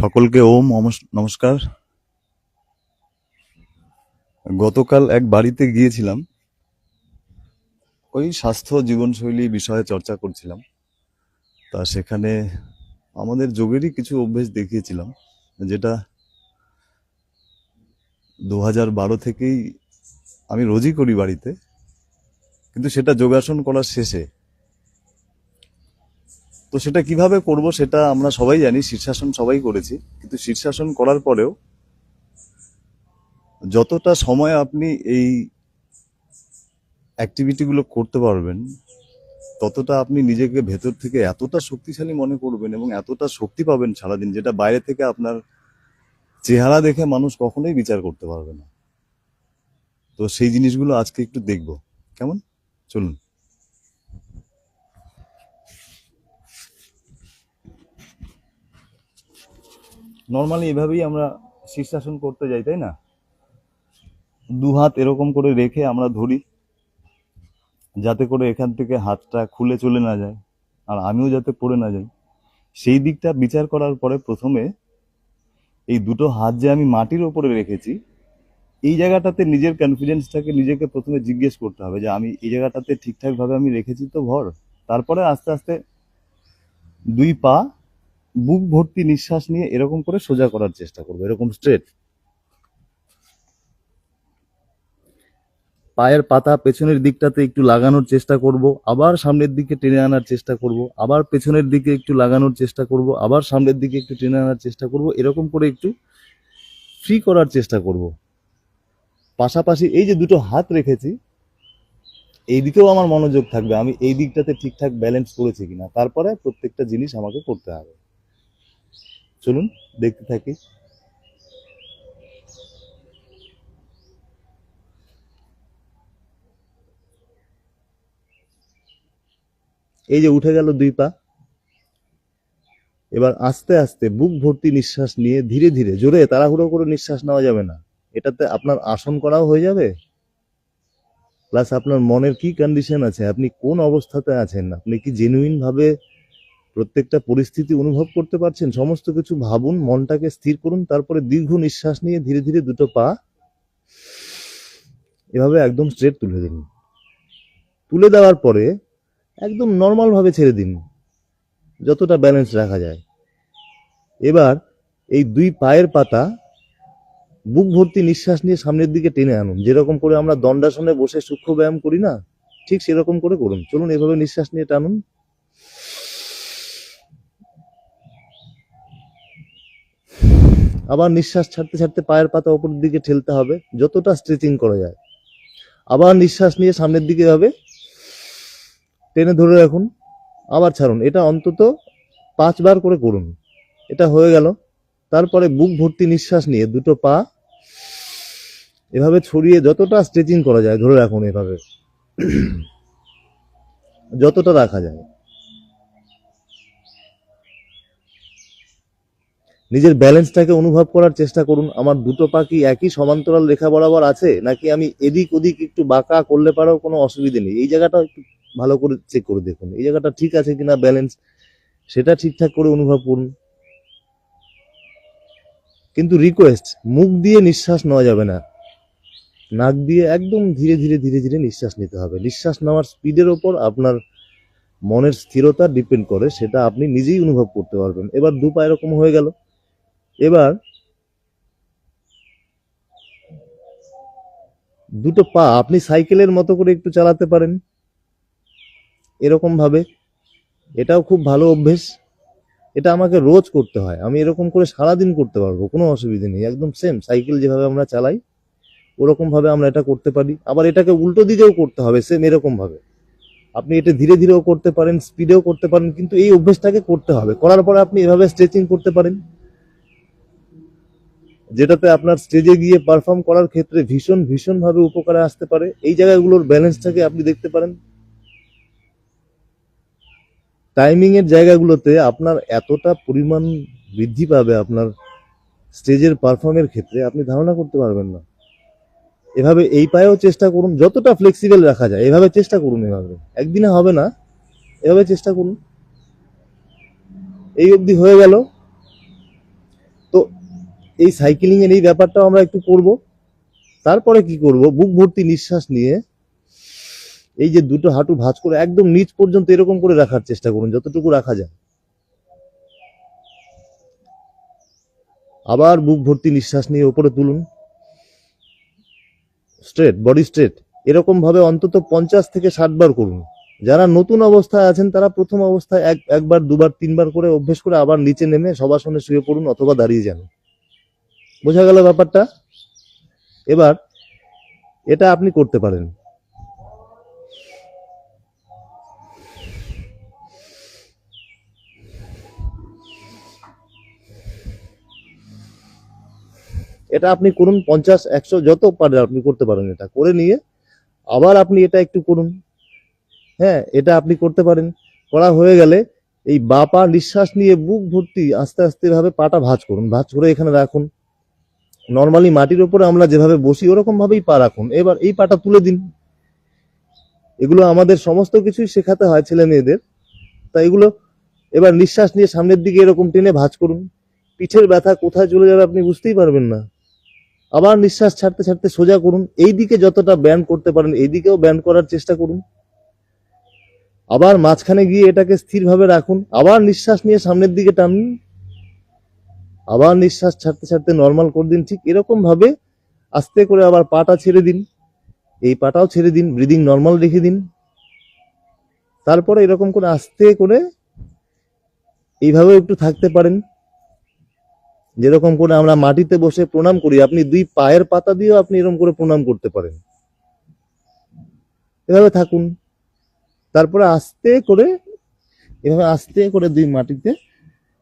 সকলকে ওম নমস্কার। গতকাল এক বাড়িতে গিয়েছিলাম। ওই স্বাস্থ্য জীবনশৈলী বিষয়ে চর্চা করছিলাম। তা সেখানে আমাদের যোগেরই কিছু অভ্যেস দেখিয়েছিলাম, যেটা দু হাজার বারো থেকেই আমি রোজই করি বাড়িতে। কিন্তু সেটা যোগাসন করার শেষে তো সেটা কীভাবে করব সেটা আমরা সবাই জানি, শীর্ষাসন সবাই করেছি। কিন্তু শীর্ষাসন করার পরেও যতটা সময় আপনি এই অ্যাক্টিভিটিগুলো করতে পারবেন, ততটা আপনি নিজেকে ভেতর থেকে এতটা শক্তিশালী মনে করবেন এবং এতটা শক্তি পাবেন সারাদিন যেটা বাইরে থেকে আপনার চেহারা দেখে মানুষ কখনোই বিচার করতে পারবে না। তো সেই জিনিসগুলো আজকে একটু দেখব। কেমন? চলুন। নর্মালি এভাবেই আমরা শীর্ষাসন করতে যাই, তাই না? দু হাত এরকম করে রেখে আমরা ধরি, যাতে করে এখান থেকে হাতটা খুলে চলে না যায় আর আমিও যাতে পড়ে না যাই। সেই দিকটা বিচার করার পরে প্রথমে এই দুটো হাত যে আমি মাটির ওপরে রেখেছি, এই জায়গাটাতে নিজের কনফিডেন্সটাকে নিজেকে প্রথমে জিজ্ঞেস করতে হবে যে আমি এই জায়গাটাতে ঠিকঠাকভাবে আমি রেখেছি তো ভর তারপরে আস্তে আস্তে দুই পা বুক ভর্তি নিঃশ্বাস নিয়ে এরকম করে সোজা করার চেষ্টা করব, এরকম স্ট্রেট পায়ের পাতা পেছনের দিকটাতে একটু লাগানোর চেষ্টা করব, আবার সামনের দিকে টেনে আনার চেষ্টা করব, আবার পেছনের দিকে একটু লাগানোর চেষ্টা করব, আবার সামনের দিকে একটু টেনে আনার চেষ্টা করব, এরকম করে একটু ফ্রি করার চেষ্টা করব। পাশাপাশি এই যে দুটো হাত রেখেছি এই দিকেও আমার মনোযোগ থাকবে, আমি এই দিকটাতে ঠিকঠাক ব্যালেন্স করেছি কিনা, তারপরে প্রত্যেকটা জিনিস আমাকে করতে হবে। চলুন দেখতে থাকি। এই যে উঠে গেল দুই পা। এবার আস্তে আস্তে বুক ভর্তি নিঃশ্বাস নিয়ে ধীরে ধীরে, জোরে তাড়াহুড়ো করে নিঃশ্বাস নেওয়া যাবে না। এটাতে আপনার আসন করাও হয়ে যাবে? প্লাস আপনার মনের কি কন্ডিশন আছে? আপনি কোন অবস্থাতে আছেন? আপনি কি জেনুইন ভাবে প্রত্যেকটা পরিস্থিতি অনুভব করতে পারছেন, সমস্ত কিছু ভাবুন, মনটাকে স্থির করুন, তারপরে দীর্ঘ নিঃশ্বাস নিয়ে ধীরে ধীরে দুটো পা এভাবে একদম স্ট্রেট তুলে দিন। তুলে দেওয়ার পরে একদম নর্মাল ভাবে ছেড়ে দিন, যতটা ব্যালেন্স রাখা যায়। এবার এই দুই পায়ের পাতা বুক ভর্তি নিঃশ্বাস নিয়ে সামনের দিকে টেনে আনুন। যেরকম করে আমরা দণ্ডাসনে বসে সূক্ষ্ম ব্যায়াম করি না, ঠিক সেরকম করে করুন। চলুন এভাবে নিঃশ্বাস নিয়ে টানুন। আবার নিঃশ্বাস ছাড়তে ছাড়তে পায়ের পাতা ওপরের দিকে ঠেলতে হবে, যতটা স্ট্রেচিং করা যায়। আবার নিঃশ্বাস নিয়ে সামনের দিকে হবে, টেনে ধরে রাখুন, আবার ছাড়ুন। এটা অন্তত পাঁচবার করে করুন। এটা হয়ে গেল। তারপরে বুক ভর্তি নিঃশ্বাস নিয়ে দুটো পা, এভাবে ছড়িয়ে যতটা স্ট্রেচিং করা যায়, ধরে রাখুন এভাবে। যতটা রাখা যায়। নিজের ব্যালেন্সটাকে অনুভব করার চেষ্টা করুন। আমার দুটো পা কি একই সমান্তরাল রেখা বরাবর আছে? নাকি আমি এদিক ওদিক একটু বাঁকা করলে পারেও কোনো অসুবিধে নেই। এই জায়গাটা একটু ভালো করে চেক করে দেখুন। এই জায়গাটা ঠিক আছে কিনা ব্যালেন্স সেটা ঠিকঠাক করে অনুভব করুন। কিন্তু রিকোয়েস্ট মুখ দিয়ে নিঃশ্বাস নেওয়া যাবে না। নাক দিয়ে একদম ধীরে ধীরে ধীরে ধীরে নিঃশ্বাস নিতে হবে। নিঃশ্বাস নেওয়ার স্পিডের ওপর আপনার মনের স্থিরতা ডিপেন্ড করে। সেটা আপনি নিজেই অনুভব করতে পারবেন। এবার দু পা এরকম হয়ে গেল। এবার দুটো পা আপনি সাইকেলের মতো করে একটু চালাতে পারেন। এরকম ভাবে এটাও খুব ভালো অভ্যেস। এটা আমাকে রোজ করতে হয়। আমি এরকম করে সারাদিন করতে পারব, কোনো অসুবিধা নেই। একদম সেম সাইকেল যেভাবে আমরা চালাই ওরকম ভাবে আমরা এটা করতে পারি। আবার এটাকে উল্টো দিকেও করতে হবে সেম এরকম ভাবে আপনি এটা ধীরে ধীরেও করতে পারেন স্পিডেও করতে পারেন, কিন্তু এই অভ্যেসটাকে করতে হবে। করার পরে আপনি এভাবে স্ট্রেচিং করতে পারেন। যেটাতে আপনার স্টেজে গিয়ে পারফর্ম করার ক্ষেত্রে ভীষণ ভীষণ ভাবে উপকারে আসতে পারে। এই জায়গাগুলোর ব্যালেন্সটাকে আপনি দেখতে পারেন। টাইমিং এর জায়গাগুলোতে আপনার এতটা পরিমাণ বৃদ্ধি পাবে আপনার স্টেজের পারফর্মের ক্ষেত্রে, আপনি ধারণা করতে পারবেন না। এভাবে এই পায়েও চেষ্টা করুন, যতটা ফ্লেক্সিবল রাখা যায়, এভাবে চেষ্টা করুন এভাবে। একদিনে হবে না, এভাবে চেষ্টা করুন। এই অবধি হয়ে গেল। এই সাইকেলিং এর এই ব্যাপারটাও আমরা একটু করব। তারপরে কি করব? বুক ভর্তি নিঃশ্বাস নিয়ে এই যে দুটো হাঁটু ভাঁজ করে একদম নিচ পর্যন্ত এরকম করে রাখার চেষ্টা করুন, যতটুকু রাখা যায়। আবার বুক ভর্তি নিঃশ্বাস নিয়ে উপরে তুলুন। স্ট্রেট, বডি স্ট্রেট এরকম ভাবে অন্তত পঞ্চাশ থেকে ষাট বার করুন। যারা নতুন অবস্থায় আছেন, তারা প্রথম অবস্থায় এক, একবার, দুবার, তিনবার করে অভ্যেস করে আবার নিচে নেমে সবাসনে শুয়ে পড়ুন অথবা দাঁড়িয়ে যান। বোঝা গেল ব্যাপারটা? এবার এটা আপনি করতে পারেন। এটা আপনি করুন, পঞ্চাশ, একশো, যত পারেন আপনি করতে পারেন এটা। করে নিয়ে আবার আপনি এটা একটু করুন। হ্যাঁ এটা আপনি করতে পারেন। করা হয়ে গেলে এই বা পা নিঃশ্বাস নিয়ে বুক ভর্তি আস্তে আস্তে ভাবে পাটা ভাঁজ করুন। ভাঁজ করে এখানে রাখুন। নর্মালি মাটির উপরে আমরা যেভাবে বসি ওরকম ভাবেই পা রাখুন। এবার এই পাটা তুলে দিন। এগুলো আমাদের সমস্ত কিছুই শেখাতে হয় ছেলে মেয়েদের। তাই এগুলো এবার নিঃশ্বাস নিয়ে সামনের দিকে এরকম টেনে ভাঁজ করুন। পিঠের ব্যথা কোথায় চলে যাবে আপনি বুঝতেই পারবেন না। আবার নিঃশ্বাস ছাড়তে ছাড়তে সোজা করুন। এই দিকে যতটা ব্যায়াম করতে পারেন, এই দিকেও ব্যায়াম করার চেষ্টা করুন। আবার মাঝখানে গিয়ে এটাকে স্থিরভাবে রাখুন। আবার নিঃশ্বাস নিয়ে সামনের দিকে টানুন। আবার নিঃশ্বাস ছাড়তে ছাড়তে নর্মাল করে দিন। ঠিক এরকম ভাবে আস্তে করে আবার পাটা ছেড়ে দিন। এই পাটাও ছেড়ে দিন ব্রিদিং নর্মাল রেখে দিন। তারপরে এরকম করে আস্তে করে এইভাবে একটু থাকতে পারেন। যেরকম করে আমরা মাটিতে বসে প্রণাম করি, আপনি দুই পায়ের পাতা দিয়েও আপনি এরকম করে প্রণাম করতে পারেন। এভাবে থাকুন। তারপরে আস্তে করে, এভাবে আস্তে করে দুই মাটিতে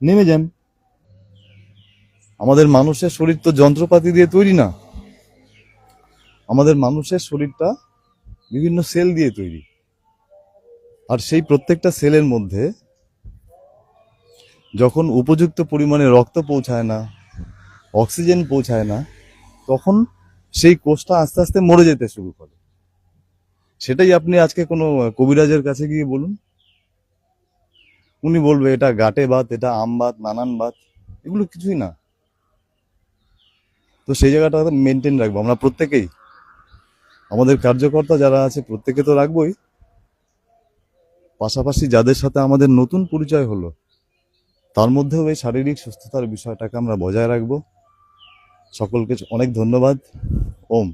নেমে যান। আমাদের মানুষের শরীর তো যন্ত্রপাতি দিয়ে তৈরি না। আমাদের মানুষের শরীরটা বিভিন্ন সেল দিয়ে তৈরি। আর সেই প্রত্যেকটা সেলের মধ্যে যখন উপযুক্ত পরিমাণে রক্ত পৌঁছায় না, অক্সিজেন পৌঁছায় না, তখন সেই কোষটা আস্তে আস্তে মরে যেতে শুরু করে। সেটাই আপনি আজকে কোনো কবিরাজের কাছে গিয়ে বলুন। উনি বলবে, এটা গাটে বাত এটা আম বাত নানান বাত এগুলো কিছুই না। তো সেই জায়গাটা মেনটেন রাখব। আমরা প্রত্যেকেই, আমাদের কার্যকর্তা যারা আছে, প্রত্যেকে তো রাখবোই। পাশাপাশি যাদের সাথে আমাদের নতুন পরিচয় হলো, তার মধ্যেও এই শারীরিক সুস্থতার বিষয়টাকে আমরা বজায় রাখব। সকলকে অনেক ধন্যবাদ। ওম।